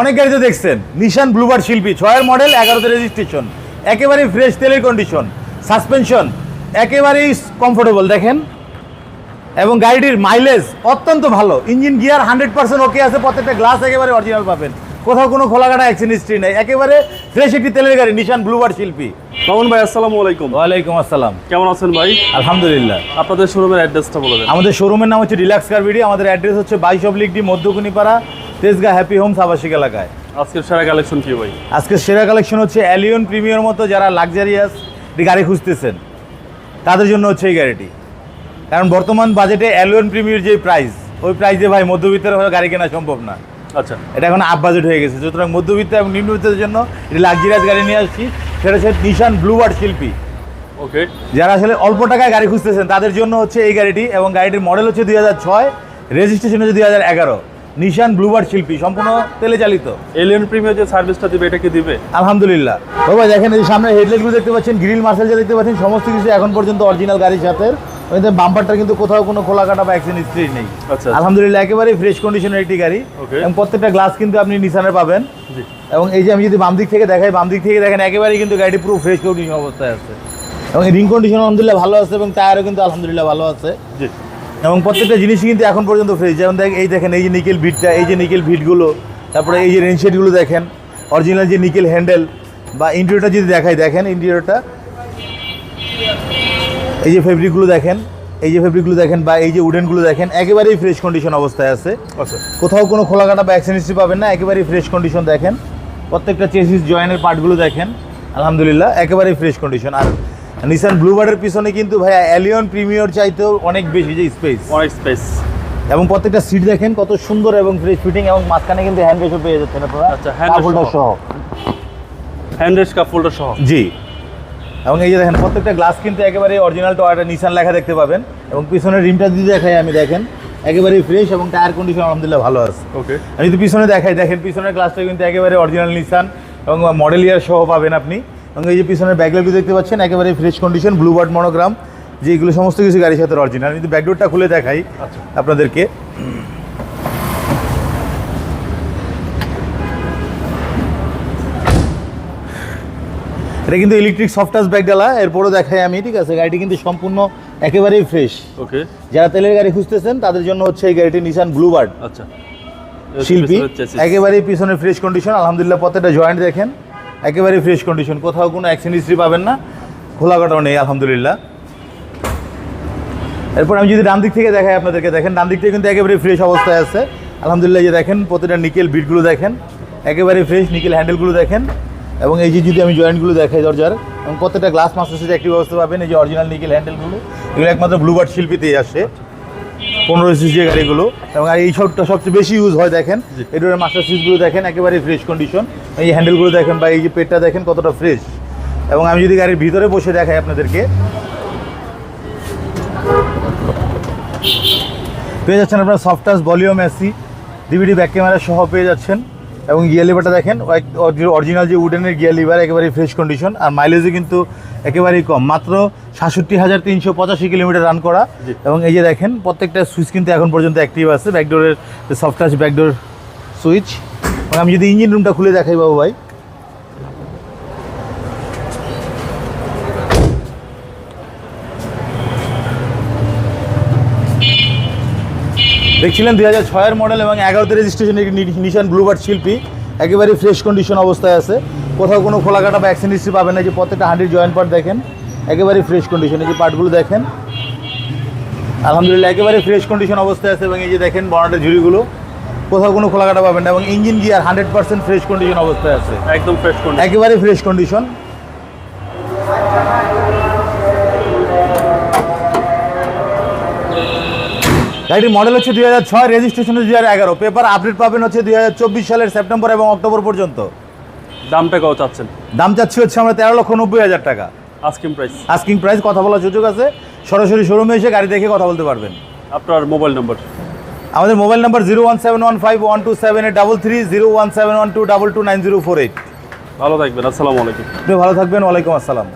অনেক গাড়িতে দেখছেন। নিশান ব্লুবার শিল্পী ছয়ের মডেল এগারোতে রেজিস্ট্রেশন একেবারেই ফ্রেশ তেলের কন্ডিশন সাসপেনশন একেবারেই কমফোর্টেবল দেখেন। এবং গাড়িটির মাইলেজ অত্যন্ত ভালো। Engine gear hundred percent okay আছে প্রত্যেকটা গ্লাস একেবারে অরিজিনাল পাবেন। কোথাও কোনো খোলাকাটা অ্যাক্সিডেন্ট হিস্ট্রি নেই। একেবারে ফ্রেশ একটি তেলের গাড়ি নিশান ব্লুবার শিল্পী। মামুন ভাই আসসালামু আলাইকুম। ওয়ালাইকুম আসসালাম। কেমন আছেন ভাই? আলহামদুলিল্লাহ। আপনাদের শোরুমের অ্যাড্রেসটা বলে দেন। আমাদের শোরুমের নাম হচ্ছে রিল্যাক্স কার ভিডি আমাদের অ্যাড্রেস হচ্ছে বাইশ oblique D Madhyakunipara Tejgaon happy homes আবাসিক এলাকায়। আজকের সেরা কালেকশন কি ভাই? আজকের সেরা কালেকশন হচ্ছে অ্যালিয়ন প্রিমিয়ার মতো যারা লাক্সারিয়াস গাড়ি খুঁজতেছেন তাদের জন্য হচ্ছে এই গাড়িটি। কারণ বর্তমান বাজেটে অ্যালিয়ন প্রিমিয়ার যে প্রাইস ওই প্রাইসে ভাই মধ্যবিত্তের হলে গাড়ি কেনা সম্ভব না। আচ্ছা। এটা এখন আপ বাজেট হয়ে গেছে। সুতরাং মধ্যবিত্ত এবং নিম্নবিত্তের জন্য এটি লাক্সারিয়াস গাড়ি নিয়ে আসছি। সেটা হচ্ছে নিশান ব্লুবার্ড শিল্পী। ওকে। যারা আসলে অল্প টাকায় গাড়ি খুঁজতেছেন তাদের জন্য হচ্ছে এই গাড়িটি এবং গাড়িটির মডেল হচ্ছে দুই হাজার ছয় রেজিস্ট্রেশন হচ্ছে দুই হাজার এগারো। নিশান ব্লুবার শিল্পী সম্পূর্ণ তেলে চালিত। এলিয়ন প্রিমিয়ার যে সার্ভিসটা দিবে এটা কি দিবে? আলহামদুলিল্লাহ। বাবা দেখেন এই সামনে হেডলাইটগুলো দেখতে পাচ্ছেন গ্রিল মার্শাল যা দেখতে পাচ্ছেন সমস্ত কিছু এখন পর্যন্ত অরিজিনাল গাড়ির সাথে। ওইতে বাম্পারটা কিন্তু কোথাও কোনো খোলা কাটা বা অ্যাক্সিডেন্ট হিস্ট্রি নেই। আচ্ছা। আলহামদুলিল্লাহ একেবারে ফ্রেশ কন্ডিশনের একটি গাড়ি. এবং প্রত্যেকটা গ্লাস কিন্তু আপনি নিশানের পাবেন। জি। এবং এই যে আমি যদি বাম দিক থেকে দেখাই বাম দিক থেকে দেখেন একেবারেই কিন্তু গাড়িটি পুরো ফ্রেশ কন্ডিশন অবস্থায় আছে। এবং রিং কন্ডিশন আলহামদুলিল্লাহ ভালো আছে এবং টায়ারও কিন্তু আলহামদুলিল্লাহ ভালো আছে। জি। এবং প্রত্যেকটা জিনিসই কিন্তু এখন পর্যন্ত ফ্রেশ যেমন দেখ এই দেখেন এই যে নিকেল ভিটটা এই যে নিকেল ভিটগুলো তারপরে এই যে রেন শেডগুলো দেখেন অরিজিনাল যে নিকেল হ্যান্ডেল বা ইন্টেরিয়রটা যদি দেখাই দেখেন ইন্টেরিয়রটা এই যে ফেব্রিকগুলো দেখেন এই যে ফেব্রিকগুলো দেখেন বা এই যে উডেনগুলো দেখেন একেবারেই ফ্রেশ কন্ডিশন অবস্থায় আছে। আচ্ছা। কোথাও কোনো খোলাকাটা বা অ্যাক্সিডেন্সি পাবেন না একেবারেই ফ্রেশ কন্ডিশন দেখেন। প্রত্যেকটা চেসিস জয়েনের পার্টগুলো দেখেন আলহামদুলিল্লাহ একেবারেই ফ্রেশ কন্ডিশন আর নিসান ব্লুবার্ডের পিছনে কিন্তু ভাইয়া অ্যালিয়ন প্রিমিয়র চাইতেও অনেক বেশি যে স্পেস অনেক স্পেস এবং প্রত্যেকটা সিট দেখেন কত সুন্দর এবং ফ্রেশ ফিটিং এবং মাঝখানে কিন্তু হ্যান্ড রেসও পেয়ে যাচ্ছেন আপনারা। আচ্ছা, হ্যান্ড সহ। হ্যান্ড রেস্ট কাপ ফোল্ডার সহ। জি। এবং এই যে দেখেন প্রত্যেকটা গ্লাস কিন্তু একেবারে অরিজিনাল টয়টা নিসান লেখা দেখতে পাবেন। এবং পিছনের রিমটা যদি দেখাই আমি দেখেন একেবারে ফ্রেশ এবং টায়ার কন্ডিশন আলহামদুলিল্লাহ ভালো আছে। ওকে আমি যদি পিছনে দেখাই দেখেন পিছনের গ্লাসটা কিন্তু একেবারে অরিজিনাল নিসান এবং মডেল ইয়ার সহ পাবেন আপনি। এবং এই যে পিছনের ব্যাকলাইটগুলো দেখতে পাচ্ছেন একেবারে fresh condition blue bird monogram যে এগুলো সমস্ত কিছু গাড়ির সাথে অরিজিনাল যদি ব্যাকডোরটা খুলে দেখাই আচ্ছা। আপনাদেরকে। এটা কিন্তু ইলেকট্রিক সফটাস ব্যাগ ডালা এরপরও দেখাই আমি ঠিক আছে? গাড়িটি কিন্তু সম্পূর্ণ একেবারেই ফ্রেশ ওকে। যারা তেলের গাড়ি খুঁজতেছেন তাদের জন্য হচ্ছে এই গাড়িটি নিসান ব্লুবার্ড আচ্ছা। শিল্পী একেবারেই পিছনে ফ্রেশ কন্ডিশন আলহামদুলিল্লাহ প্রত্যেকটা জয়েন্ট দেখেন। একেবারেই ফ্রেশ কন্ডিশন কোথাও কোনো অ্যাক্সিডেন্ট হিস্ট্রি পাবেন না। খোলা কাটাও নেই, আলহামদুলিল্লাহ। এরপর আমি যদি ডান দিক থেকে দেখাই আপনাদেরকে, দেখেন ডান দিক থেকে কিন্তু একেবারে ফ্রেশ অবস্থায় আছে। আলহামদুলিল্লাহ যে দেখেন, প্রতিটা নিকেল বিটগুলো দেখেন, একেবারে ফ্রেশ নিকেল হ্যান্ডেলগুলো দেখেন, এবং এই যে যদি আমি জয়েন্টগুলো দেখাই দরজার, এবং প্রত্যেকটা গ্লাস মাস্টার সাথে একটি ব্যবস্থা পাবেন, এই যে অরিজিনাল নিকেল হ্যান্ডেলগুলো এগুলো একমাত্র ব্লুবার্ড শিল্পীতেই আসে। পনেরো সিসি গাড়িগুলো এবং আর এই সবটা সবচেয়ে বেশি ইউজ হয় দেখেন। এটার মাস্টার সুইচগুলো দেখেন একেবারে ফ্রেশ কন্ডিশন এই হ্যান্ডেলগুলো দেখেন বা এই যে পেটটা দেখেন কতটা ফ্রেশ এবং আমি যদি গাড়ির ভিতরে বসে দেখাই আপনাদেরকে। পেয়ে যাচ্ছেন আপনার সফটাস volume AC DVD back camera সহ পেয়ে যাচ্ছেন। এবং গিয়ার লিভারটা দেখেন অরিজিনাল যে উডেনের গিয়ার লিভার একেবারে ফ্রেশ কন্ডিশন আর মাইলেজও কিন্তু একেবারেই কম। মাত্র সাতষট্টি হাজার তিনশো পঁচাশি কিলোমিটার রান করা। এবং এই যে দেখেন প্রত্যেকটা সুইচ কিন্তু এখন পর্যন্ত অ্যাক্টিভ আছে ব্যাকডোরের সফট টাচ ব্যাকডোর সুইচ আমি যদি ইঞ্জিন রুমটা খুলে দেখাই বাবু ভাই। দেখছিলেন দুই হাজার ছয়ের মডেল এবং এগারোতে রেজিস্ট্রেশন নিশান ব্লুবার্ড শিল্পী। একেবারে ফ্রেশ কন্ডিশন অবস্থায় আছে। কোথাও কোনো খোলাকাটা বা অ্যাক্সিডেন্ট হিস্ট্রি পাবেন না যে প্রত্যেকটা হান্ড্রেড জয়েন্ট পার্ট দেখেন একেবারে ফ্রেশ কন্ডিশন এই যে পার্টগুলো দেখেন। আলহামদুলিল্লাহ একেবারে ফ্রেশ কন্ডিশন অবস্থায় আছে এবং এই যে দেখেন বর্ণাটের ঝুড়িগুলো। কোথাও কোনো খোলাকাটা পাবেন না এবং engine gear hundred percent fresh condition অবস্থায় আছে। একদম ফ্রেশ একেবারে ফ্রেশ কন্ডিশন গাড়ির মডেল হচ্ছে দুই হাজার ছয় রেজিস্ট্রেশন দুই হাজার এগারো। পেপার আপডেট পাবেন হচ্ছে দুই হাজার চব্বিশ সালের সেপ্টেম্বর এবং অক্টোবর পর্যন্ত। দামটা কত চাচ্ছেন? দাম চাচ্ছি হচ্ছে আমরা তেরো লক্ষ নব্বই হাজার টাকা। আস্কিং প্রাইস আস্কিং প্রাইস কথা বলার সুযোগ আছে। সরাসরি শোরুমে এসে গাড়ি দেখে কথা বলতে পারবেন। আপনার মোবাইল নম্বর আমাদের mobile number zero one seven one five one two seven eight double three zero one seven one two double two nine zero four eight ভালো থাকবেন আসসালামু আলাইকুম। আপনি ভালো থাকবেন ওয়ালাইকুম আসসালাম।